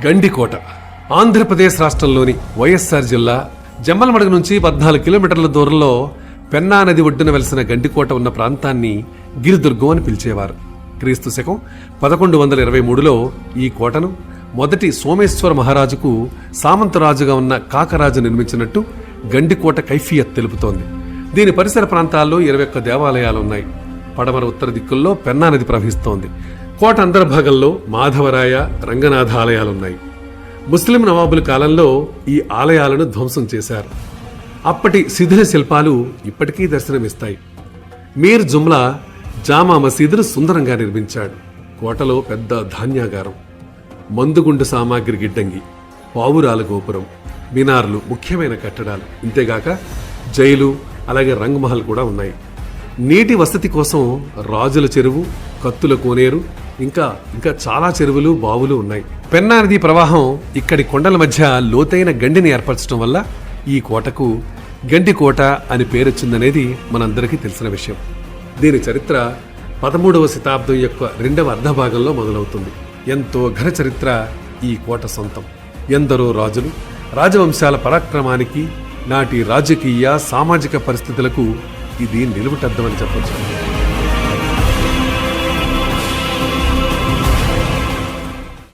గండికోట ఆంధ్రప్రదేశ్ రాష్ట్రంలోని వైఎస్ఆర్ జిల్లా జమ్మలమడుగు నుంచి పద్నాలుగు కిలోమీటర్ల దూరంలో పెన్నా నది ఒడ్డున వెలిసిన గండికోట ఉన్న ప్రాంతాన్ని గిరిదుర్గం అని పిలిచేవారు. క్రీస్తు శకం పదకొండు వందల ఇరవై మూడులో ఈ కోటను మొదటి సోమేశ్వర మహారాజుకు సామంతరాజుగా ఉన్న కాకరాజు నిర్మించినట్టు గండికోట కైఫియత్ తెలుపుతోంది. దీని పరిసర ప్రాంతాల్లో ఇరవై ఒక్క దేవాలయాలు ఉన్నాయి. పడమర ఉత్తర దిక్కుల్లో పెన్నా నది ప్రవహిస్తోంది. కోట అంతర్భాగంలో మాధవరాయ రంగనాథ ఆలయాలున్నాయి. ముస్లిం నవాబుల కాలంలో ఈ ఆలయాలను ధ్వంసం చేశారు. అప్పటి శిథిల శిల్పాలు ఇప్పటికీ దర్శనమిస్తాయి. మీర్ జుమ్లా జామా మసీదును సుందరంగా నిర్మించాడు. కోటలో పెద్ద ధాన్యాగారం మందుగుండు సామాగ్రి గిడ్డంగి పావురాల గోపురం మినార్లు ముఖ్యమైన కట్టడాలు. ఇంతేగాక జైలు అలాగే రంగ్మహల్ కూడా ఉన్నాయి. నీటి వసతి కోసం రాజుల చెరువు కత్తుల కోనేరు ఇంకా ఇంకా చాలా చెరువులు బావులు ఉన్నాయి. పెన్నా నది ప్రవాహం ఇక్కడి కొండల మధ్య లోతైన గండిని ఏర్పరచడం వల్ల ఈ కోటకు గండి కోట అని పేరొచ్చిందనేది మనందరికీ తెలిసిన విషయం. దీని చరిత్ర పదమూడవ శతాబ్దం యొక్క రెండవ అర్ధభాగంలో మొదలవుతుంది. ఎంతో ఘన చరిత్ర ఈ కోట సొంతం. ఎందరో రాజులు రాజవంశాల పరాక్రమానికి నాటి రాజకీయ సామాజిక పరిస్థితులకు ఇది నిలువుటద్దమని చెప్పచ్చు.